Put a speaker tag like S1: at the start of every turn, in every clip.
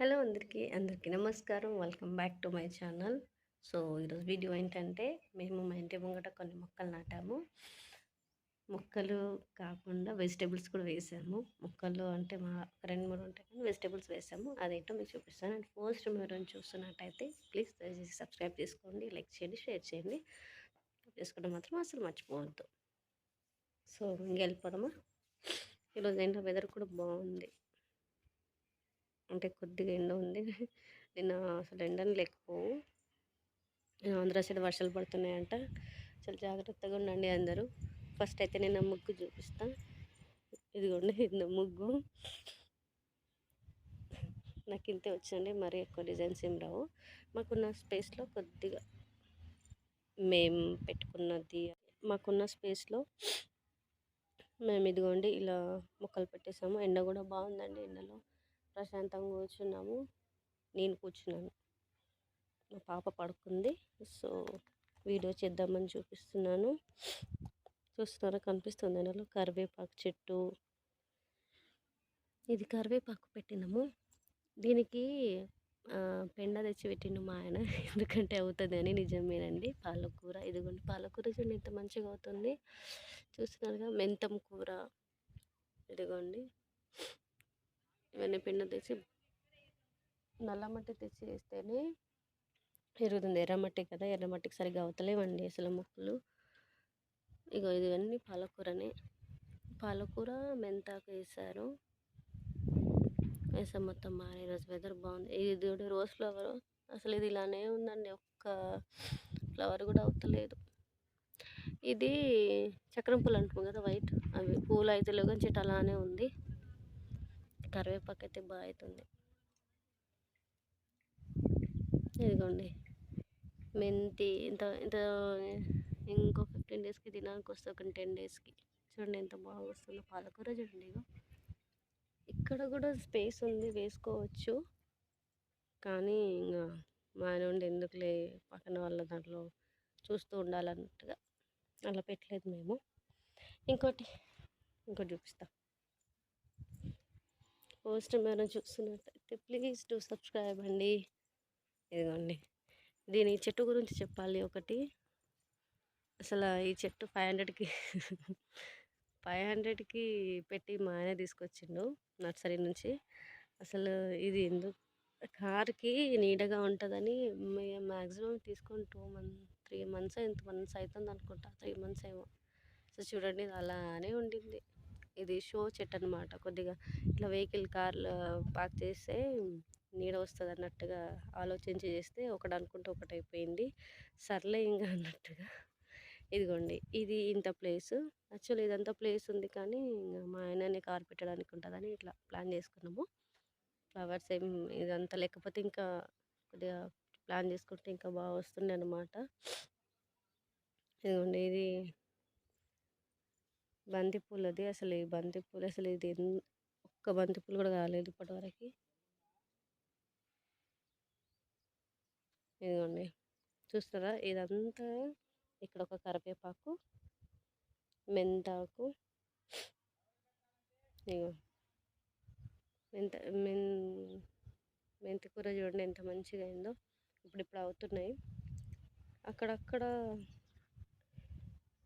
S1: hello అందరికీ అందరికీ నమస్కారం welcome back to my channel so ఈరోజు వీడియో ఏంటంటే మేము మా ఇంటి ముంగట కొన్ని మొక్కలు నాటాము మొక్కలు కాకుండా వెజిటేబుల్స్ కూడా వేసాము మొక్కలు అంటే మా రెండు మూడు ఉంటాయి కానీ వెజిటేబుల్స్ వేసాము అదేంటో మీకు చూపిస్తాను అండ్ ఫస్ట్ మీరు చూస్తున్నట్టయితే ప్లీజ్ దయచేసి సబ్స్క్రైబ్ చేసుకోండి లైక్ చేయండి షేర్ చేయండి చేసుకోవడం మాత్రం అసలు మర్చిపోవద్దు సో ఇంకెళ్ళిపోదామా ఈరోజు ఏంటో వెదర్ కూడా బాగుంది అంటే కొద్దిగా ఎండ ఉంది నిన్న అసలు ఎండని లేకపోవు ఆంధ్ర సైడ్ వర్షాలు పడుతున్నాయంట చాలా జాగ్రత్తగా ఉండండి అందరూ ఫస్ట్ అయితే నేను ముగ్గు చూపిస్తా ఇదిగోండి ఇది ముగ్గు నాకు ఇంతే వచ్చండి మరి ఎక్కువ డిజైన్స్ ఏం రావు మాకున్న స్పేస్లో కొద్దిగా మేము పెట్టుకున్నది మాకున్న స్పేస్లో మేము ఇదిగోండి ఇలా మొక్కలు పెట్టేసాము ఎండ కూడా బాగుందండి ఎండలో ప్రశాంతంగా కూర్చున్నాము నేను కూర్చున్నాను మా పాప పడుకుంది సో వీడియో చేద్దామని చూపిస్తున్నాను చూస్తున్నారా కనిపిస్తుంది నెలలో కరివేపాకు చెట్టు ఇది కరివేపాకు పెట్టినాము దీనికి పెండ తెచ్చి పెట్టిండు మా ఆయన ఎందుకంటే అవుతుంది అని నిజమేనండి పాలకూర ఇదిగోండి పాలకూర చూడండి ఎంత మంచిగా అవుతుంది చూస్తున్నారుగా మెంతం కూర ఇదిగోండి ఇవన్నీ పిండి తెచ్చి నల్లమట్టి తెచ్చి వేస్తేనే పెరుగుతుంది ఎర్రమట్టి కదా ఎర్రమట్టికి సరిగ్గా అవతలేవండి అసలు ముక్కలు ఇగో ఇవన్నీ పాలకూరనే పాలకూర మెంతాకు వేసారు వేసాం మొత్తం మారే ఈరోజు వెదర్ బాగుంది ఇది రోజ్ ఫ్లవర్ అసలు ఇది ఇలానే ఉందండి ఒక్క ఫ్లవర్ కూడా అవుతలేదు ఇది చక్రం పూలు కదా వైట్ అవి పూలు అయితే లేవు కానీ చెట్టు అలానే ఉంది కరివేపాకు అయితే బాగా అవుతుంది ఇదిగోండి మెంతి ఇంత ఇంత ఇంకో ఫిఫ్టీన్ డేస్కి తినడానికి వస్తే ఒక టెన్ డేస్కి చూడండి ఎంత బాగా వస్తుందో పాలకూర చూడండి ఇక్కడ కూడా స్పేస్ ఉంది వేసుకోవచ్చు కానీ ఇంకా మా నుండి ఎందుకులే పక్కన వాళ్ళ దాంట్లో చూస్తూ ఉండాలన్నట్టుగా అలా పెట్టలేదు మేము ఇంకోటి ఇంకోటి చూపిస్తాం పోస్ట్ ఏమైనా చూస్తున్నట్టయితే ప్లీజ్ టు సబ్స్క్రైబ్ అండి ఇదిగోండి దీని చెట్టు గురించి చెప్పాలి ఒకటి అసలు ఈ చెట్టు ఫైవ్ హండ్రెడ్కి ఫైవ్ హండ్రెడ్కి పెట్టి మా ఆయన తీసుకొచ్చిండు నర్సరీ నుంచి అసలు ఇది ఎందుకు కార్కి నీడగా ఉంటుందని మ్యాక్సిమం తీసుకొని టూ మంత్ త్రీ మంత్స్ ఎంత మంత్స్ అవుతుంది అనుకుంటా త్రీ మంత్స్ ఏమో సో చూడండి అలానే ఉండింది ఇది షో చెట్టు అనమాట కొద్దిగా ఇట్లా వెహికల్ కార్లు పార్క్ చేస్తే నీడ వస్తుంది అన్నట్టుగా ఆలోచించి చేస్తే ఒకటి అనుకుంటే ఒకటి అయిపోయింది సర్లే ఇంకా అన్నట్టుగా ఇదిగోండి ఇది ఇంత ప్లేస్ యాక్చువల్లీ ఇదంతా ప్లేస్ ఉంది కానీ మా ఆయననే కార్ పెట్టడానికి ఉంటుందని ఇట్లా ప్లాన్ చేసుకున్నాము ఫ్లవర్స్ ఏం ఇదంతా లేకపోతే ఇంకా కొద్దిగా ప్లాన్ చేసుకుంటే ఇంకా బాగా వస్తుంది అనమాట ఇదిగోండి ఇది అది అసలు ఈ బంతిపూలు అసలు ఇది ఒక్క బంతిపూలు కూడా కాలేదు ఇప్పటివరకు ఇదిగోండి చూస్తారా ఇదంతా ఇక్కడ ఒక కరివేపాకు మెంతాకు ఇగో మెంత మెన్ మెంతి కూర చూడండి ఎంత మంచిగా అయిందో ఇప్పుడు ఇప్పుడు అవుతున్నాయి అక్కడక్కడ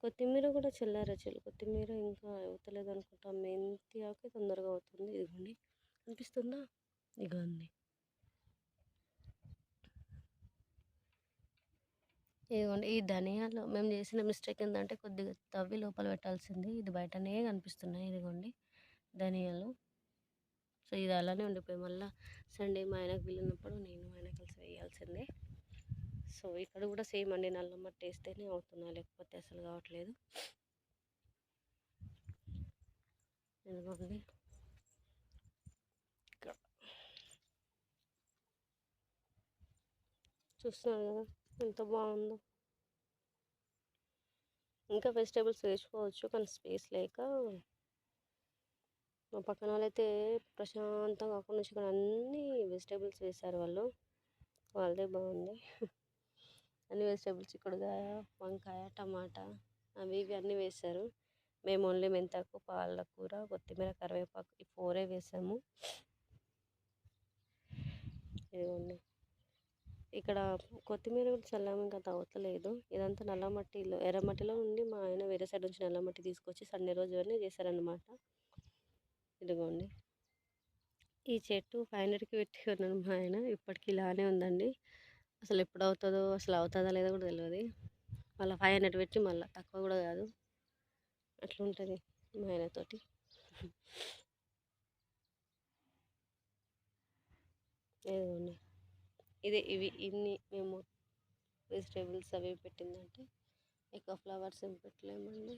S1: కొత్తిమీర కూడా చల్లు కొత్తిమీర ఇంకా అవుతలేదు అనుకుంటా మెంతి ఆకు తొందరగా అవుతుంది ఇదిగోండి అనిపిస్తుందా ఇదిగోండి ఇదిగోండి ఈ ధనియాలు మేము చేసిన మిస్టేక్ ఏంటంటే కొద్దిగా తవ్వి లోపల పెట్టాల్సింది ఇది బయటనే కనిపిస్తున్నాయి ఇదిగోండి ధనియాలు సో ఇది అలానే ఉండిపోయి మళ్ళీ సండే మా ఆయనకు వెళ్ళినప్పుడు నేను ఆయన కలిసి వేయాల్సిందే సో ఇక్కడ కూడా సేమ్ అండి నల్ల మట్టి వేస్తేనే అవుతున్నా లేకపోతే అసలు కావట్లేదు చూస్తున్నారు కదా ఎంత బాగుందో ఇంకా వెజిటేబుల్స్ వేసుకోవచ్చు కానీ స్పేస్ లేక మా పక్కన వాళ్ళైతే ప్రశాంతంగా అక్కడి నుంచి ఇక్కడ అన్నీ వెజిటేబుల్స్ వేశారు వాళ్ళు వాళ్ళదే బాగుంది అన్ని వెజిటేబుల్స్ చిక్కుడుకాయ వంకాయ టమాటా అవి ఇవి అన్నీ వేశారు మేము ఓన్లీ మెంతాకు పాలకూర కొత్తిమీర కరివేపాకు ఈ ఫోరే వేసాము ఇదిగోండి ఇక్కడ కొత్తిమీర కూడా చల్లాము ఇంకా తవ్వతలేదు ఇదంతా నల్లమట్టిలో ఎర్రమట్టిలో ఉండి మా ఆయన వేరే సైడ్ నుంచి నల్లమట్టి తీసుకొచ్చి సండే రోజు అన్నీ చేశారనమాట ఇదిగోండి ఈ చెట్టు ఫైవ్ హండ్రెడ్కి పెట్టి ఉన్నాను మా ఆయన ఇప్పటికి ఇలానే ఉందండి అసలు ఎప్పుడు అవుతుందో అసలు అవుతుందా లేదో కూడా తెలియదు మళ్ళీ ఫైవ్ హండ్రెడ్ పెట్టి మళ్ళీ తక్కువ కూడా కాదు అట్లా ఉంటుంది మా ఆయనతోటి ఏదండి ఇదే ఇవి ఇన్ని మేము వెజిటేబుల్స్ అవి పెట్టిందంటే ఎక్కువ ఫ్లవర్స్ ఏం పెట్టలేమండి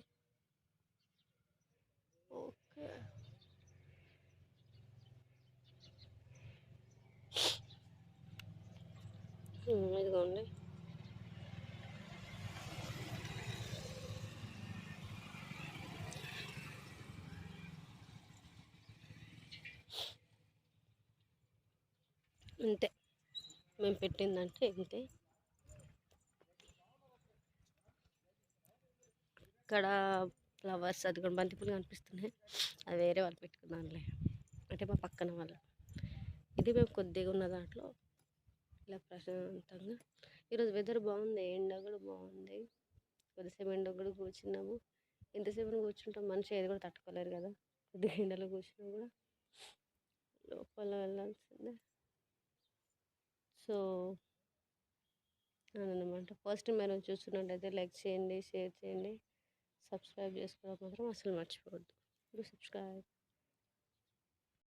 S1: మేము పెట్టిందంటే ఇంతే ఇక్కడ ఫ్లవర్స్ అది కూడా బంతిపూలు కనిపిస్తున్నాయి అది వేరే వాళ్ళు పెట్టుకున్నానులే అంటే మా పక్కన వాళ్ళు ఇది మేము కొద్దిగా ఉన్న దాంట్లో ఇలా ప్రశాంతంగా ఈరోజు వెదర్ బాగుంది ఎండ కూడా బాగుంది కొద్దిసేపు ఎండ కూడా కూర్చున్నాము ఎంతసేపు కూర్చుంటాం మనిషి ఏది కూడా తట్టుకోలేరు కదా కొద్దిగా ఎండలో కూర్చున్నా కూడా లోపల వెళ్ళాల్సిందే సో అదనమాట ఫస్ట్ మీరు చూస్తున్నట్టయితే లైక్ చేయండి షేర్ చేయండి సబ్స్క్రైబ్ చేసుకోవడం మాత్రం అసలు మర్చిపోవద్దు సబ్స్క్రైబ్